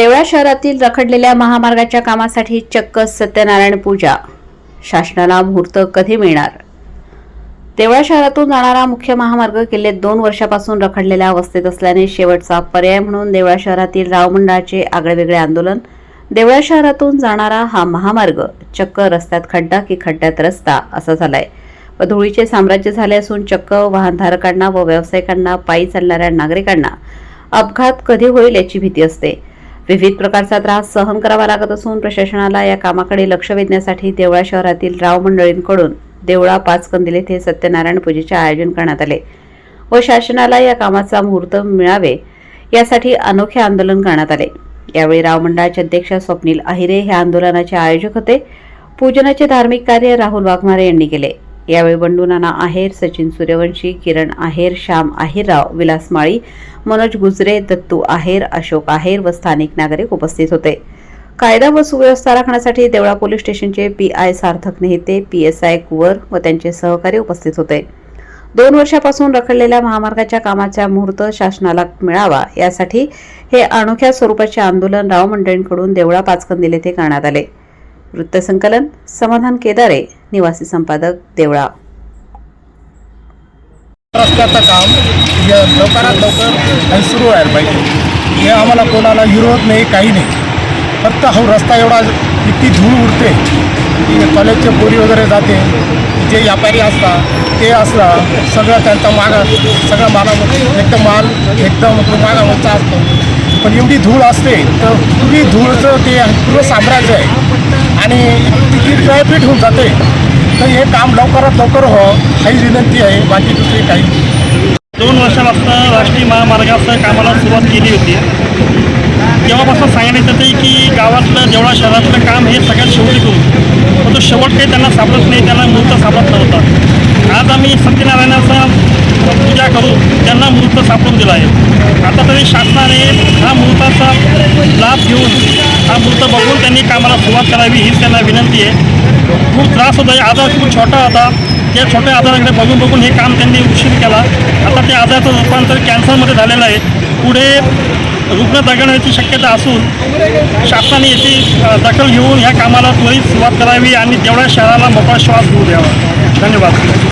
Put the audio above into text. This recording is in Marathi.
देवळा शहरातील रखडलेल्या महामार्गाच्या कामासाठी चक्क सत्यनारायण पूजा. शासनाला मुहूर्त कधी मिळणार? देवळा शहरातून जाणारा मुख्य महामार्ग गेले दोन वर्षापासून रखडलेल्या अवस्थेत असल्याने शेवटचा पर्याय म्हणून देवळा शहरातील रावमंडळाचे आगळेवेगळे आंदोलन देवळा शहरातून जाणारा हा महामार्ग चक्क रस्त्यात खड्डा की खड्ड्यात रस्ता असा झालाय. व धुळीचे साम्राज्य झाले असून चक्क वाहनधारकांना व व्यावसायिकांना पायी चालणाऱ्या नागरिकांना अपघात कधी होईल याची भीती असते. विविध प्रकारचा त्रास सहन करावा लागत असून प्रशासनाला या कामाकडे लक्ष वेधण्यासाठी देवळा शहरातील राव मंडळींकडून देवळा पाच कंदिल येथे सत्यनारायण पूजेचे आयोजन करण्यात आले व शासनाला या कामाचा मुहूर्त मिळावे यासाठी अनोखे आंदोलन करण्यात आले. यावेळी राव मंडळाचे अध्यक्ष स्वप्नील अहिरे हे आंदोलनाचे आयोजक होते. पूजनाचे धार्मिक कार्य राहुल वाघमारे यांनी केले. यावेळी बंडू नाना आहेर सचिन सूर्यवंशी किरण आहेर श्याम आहेरराव विलास माळी मनोज गुजरे दत्तू आहेर अशोक आहेर व स्थानिक नागरिक उपस्थित होते. कायदा व सुव्यवस्था राखण्यासाठी देवळा पोलीस स्टेशनचे P I Sarthak Nete P S I Kuwar व त्यांचे सहकारी उपस्थित होते. दोन वर्षापासून रखडलेल्या महामार्गाच्या कामाचा मुहूर्त शासनाला मिळावा यासाठी हे अनोख्या स्वरूपाचे आंदोलन राव मंडळींकडून देवळा पाचकंदिल येथे करण्यात आले. वृत्तसंकलन समाधान केदारे. निवासी संपादक देवळा. रस्त्याचं काम लवकरात लवकर सुरू व्हायला पाहिजे. हे आम्हाला कोणाला विरोध नाही काही नाही. फक्त हा रस्ता एवढा इतकी धूळ उडते कॉलेजचे पोरी वगैरे जाते जे व्यापारी असतात ते असतात सगळं त्यांचा मागा सगळा माला एकदम माल एकदम मागावरचा असतो. पण एवढी धूळ असते तर पूर्वी धूळचं ते पूर्ण साम्राज्य आहे. आणि तिची ट्रॅफिक होऊन जाते. तर हे काम लवकरात लवकर हो काही विनंती आहे बाकी दुसरी काही दोन वर्षापासून राष्ट्रीय महामार्गाचं कामाला सुरुवात केली होती. तेव्हापासून सांगण्यात येते की गावातलं जेवढा शहरातलं काम हे सगळ्यात शेवटी करू पण तो शेवट काही त्यांना सापडत नाही त्यांना मुहूर्त सापडत नव्हता आज आम्ही सत्यनारायणाचा पूजा करू त्यांना मुहूर्त सापडून दिला आहे. आता तरी शासनाने हा मुहूर्ताचा लाभ घेऊन हा मुहूर्त बघून त्यांनी कामाला सुरुवात करावी हीच त्यांना विनंती आहे. खूप त्रास होता आहे. आजार खूप छोटा होता. त्या छोट्या आजाराकडे बघून बघून हे काम त्यांनी उशीर केला. आता त्या आजाराचं रूपांतर कॅन्सरमध्ये झालेलं आहे. पुढे रुग्ण दगडण्याची शक्यता असून शासनाने याची दखल घेऊन ह्या कामाला त्वरित सुरुवात करावी आणि तेवढ्या शहराला मोठा श्वास घेऊ द्यावा. धन्यवाद.